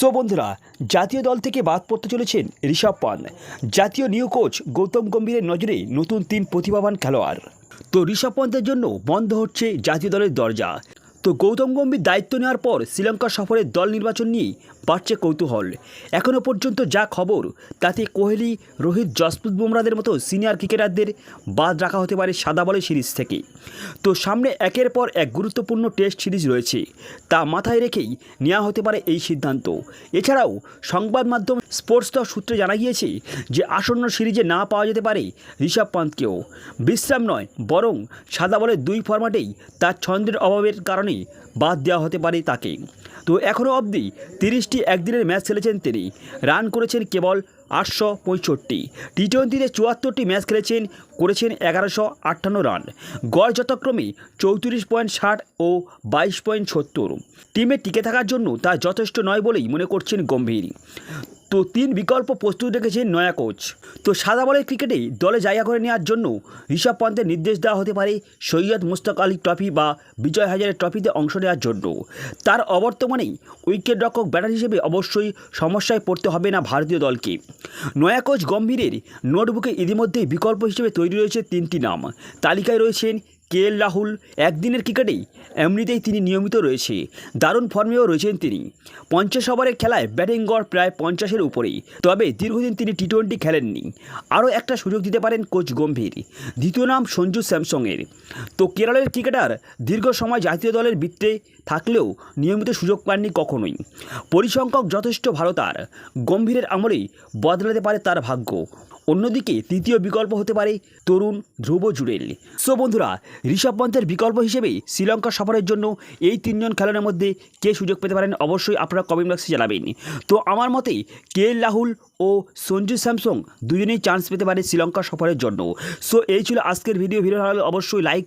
So বন্ধুরা, জাতীয় দল থেকে বাদ পড়তে চলেছেন ঋষভ পান জাতীয় নিউ কোচ গৌতম গম্ভীরের নজরে নতুন তিন প্রতিভাবান খেলোয়াড়। তো ঋষভ পন্থের জন্য বন্ধ হচ্ছে জাতীয় দলের দরজা। তো গৌতম গম্ভীর দায়িত্ব নেওয়ার পর শ্রীলঙ্কা সফরের দল নির্বাচন নিয়ে বাড়ছে কৌতূহল। এখনও পর্যন্ত যা খবর, তাতে কোহলি, রোহিত, জসপ্রীত বুমরাদের মতো সিনিয়র ক্রিকেটারদের বাদ রাখা হতে পারে সাদা বলের সিরিজ থেকে। তো সামনে একের পর এক গুরুত্বপূর্ণ টেস্ট সিরিজ রয়েছে, তা মাথায় রেখেই নেওয়া হতে পারে এই সিদ্ধান্ত। এছাড়াও সংবাদ মাধ্যম স্পোর্টস দল সূত্রে জানা গিয়েছে যে আসন্ন সিরিজে না পাওয়া যেতে পারে ঋষভ পান্তকেও বিশ্রাম নয়, বরং সাদা বলের দুই ফরম্যাটেই তার ছন্দের অভাবের কারণে বাদ দেওয়া হতে পারে তাকে। তো এখনও অবধি তিরিশটি একদিনের ম্যাচ খেলেছেন তিনি। রান করেছেন কেবল আটশো পঁয়ষট্টি। টি টোয়েন্টিতে চুয়াত্তরটি ম্যাচ খেলেছেন, করেছেন এগারোশো আটান্ন রান। গড় যথাক্রমে চৌত্রিশ পয়েন্ট ষাট ও বাইশ পয়েন্ট সত্তর। টিমে টিকে থাকার জন্য তা যথেষ্ট নয় বলেই মনে করছেন গম্ভীর। তো তিন বিকল্প প্রস্তুত রেখেছেন নয়া কোচ। তো সাদা বলের ক্রিকেটে দলে জায়গা করে নেওয়ার জন্য ঋষভ পন্থের নির্দেশ দেওয়া হতে পারে সৈয়দ মুস্তাক আলী ট্রফি বা বিজয় হাজারের ট্রফিতে অংশ নেওয়ার জন্য। তার অবর্তমানেই উইকেট রক্ষক ব্যাটার হিসেবে অবশ্যই সমস্যায় পড়তে হবে না ভারতীয় দলকে। নয়া কোচ গম্ভীরের নোটবুকে ইতিমধ্যেই বিকল্প হিসেবে তৈরি রয়েছে তিনটি নাম। তালিকায় রয়েছেন কে এল রাহুল একদিনের ক্রিকেটেই? এমনিতেই তিনি নিয়মিত রয়েছে। দারুণ ফর্মেও রয়েছেন তিনি। পঞ্চাশ ওভারের খেলায় ব্যাটিং গড় প্রায় পঞ্চাশের উপরেই। তবে দীর্ঘদিন তিনি টি টোয়েন্টি খেলেননি। আরও একটা সুযোগ দিতে পারেন কোচ গম্ভীর। দ্বিতীয় নাম সঞ্জু স্যামসংয়ের। তো কেরলের ক্রিকেটার দীর্ঘ সময় জাতীয় দলের বৃত্তে থাকলেও নিয়মিত সুযোগ পাননি কখনোই। পরিসংখ্যক যথেষ্ট ভালো তার। গম্ভীরের আমলেই বদলাতে পারে তার ভাগ্য। অন্যদিকে তৃতীয় বিকল্প হতে পারে তরুণ ধ্রুব জুড়েল। সো বন্ধুরা, ঋষভ পন্থের বিকল্প হিসেবে শ্রীলঙ্কা সফরের জন্য এই তিনজন খেলোয়াড়ের মধ্যে কে সুযোগ পেতে পারেন অবশ্যই আপনারা কমেন্ট বক্সে জানাবেন। তো আমার মতে, কে রাহুল ও সঞ্জু স্যামসং দুজনেই চান্স পেতে পারে শ্রীলঙ্কা সফরের জন্য। সো এই ছিল আজকের ভিডিও ভিডিও ভালো অবশ্যই লাইক